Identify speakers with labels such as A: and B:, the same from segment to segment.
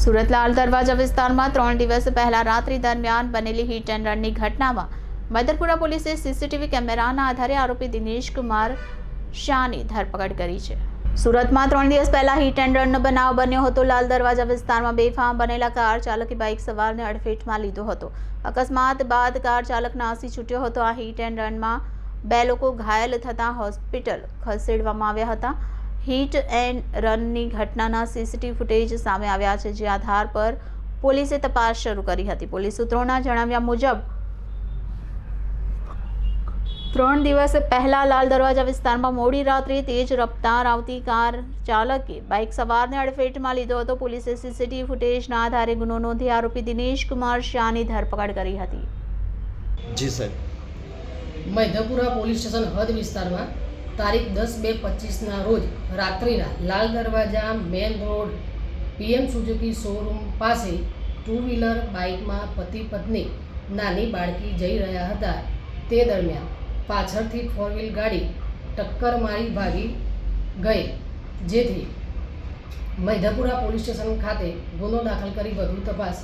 A: સુરત લાલ દરવાજા વિસ્તારમાં ત્રણ દિવસ પહેલા રાત્રિ દરમિયાન બનેલી હિટ એન્ડ રનની ઘટનામાં મદરપુરા પોલીસે સીસીટીવી કેમેરાના આધારે આરોપી દિનેશ કુમાર શાહની ધરપકડ કરી છે. સુરતમાં ત્રણ દિવસ પહેલા હિટ એન્ડ રનનો બનાવ બન્યો હતો. લાલ દરવાજા વિસ્તારમાં બેફામ બનેલા કાર ચાલકે બાઇક સવારને અડફેટમાં લીધો હતો. અકસ્માત બાદ કાર ચાલક નાસી છૂટ્યો હતો. આ હિટ એન્ડ રનમાં બે લોકો ઘાયલ થતાં હોસ્પિટલ ખસેડવામાં આવ્યા હતા. હિટ એન્ડ રનની ઘટનાના સીસીટીવી ફૂટેજ સામે આવ્યા છે જે આધાર પર પોલીસે તપાસ શરૂ કરી હતી. પોલીસ સૂત્રોના જણાવ્યા મુજબ ત્રણ દિવસ પહેલા લાલ દરવાજા વિસ્તારમાં મોડી રાત્રે તેજ રફતાર આવતી કાર ચાલકે બાઇક સવારને અડફેટમાં લીધો હતો. પોલીસે સીસીટીવી ફૂટેજના આધારે ગુનો નોંધી આરોપી દિનેશ કુમાર શાહની ધરપકડ કરી હતી.
B: જી સાહેબ.
C: મૈધપુરા પોલીસ સ્ટેશન હદ વિસ્તારમાં તારીખ દસ બે પચીસના રોજ રાત્રિના Lal Darwaja main road, PM Suzuki showroom પાસે ટુ વ્હીલર બાઇકમાં પતિ પત્ની, નાની બાળકી જઈ રહ્યા હતા. તે દરમિયાન પાછળથી ફોર વ્હીલ ગાડી ટક્કર મારી ભાગી ગઈ, જેથી મૈધપુરા પોલીસ સ્ટેશન ખાતે ગુનો દાખલ કરી વધુ તપાસ.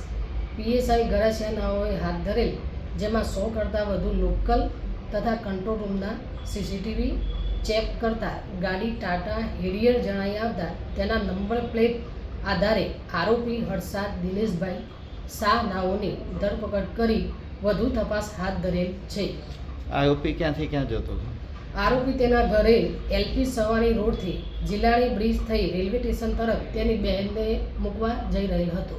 C: પીએસઆઈ ગરાસિયાનાઓએ હાથ ધરેલ, જેમાં સો કરતાં વધુ લોકલ તથા કંટ્રોલ રૂમના સીસીટીવી ચેક કરતા ગાડી ટાટા હેરિયર જણાઈ આવતા તેના નંબર પ્લેટ આધારે આરોપી હર્ષાદ દિનેશભાઈ શાહ નાઓની ધરપકડ કરી વધુ તપાસ હાથ ધરેલ છે.
B: આરોપી ક્યાંથી ક્યાં જતો
C: આરોપી તેના ઘરે એલપી સવાણી રોડથી જિલ્લાની બ્રિજ થઈ રેલવે સ્ટેશન તરફ તેની બહેનને મૂકવા જઈ રહેલ હતો.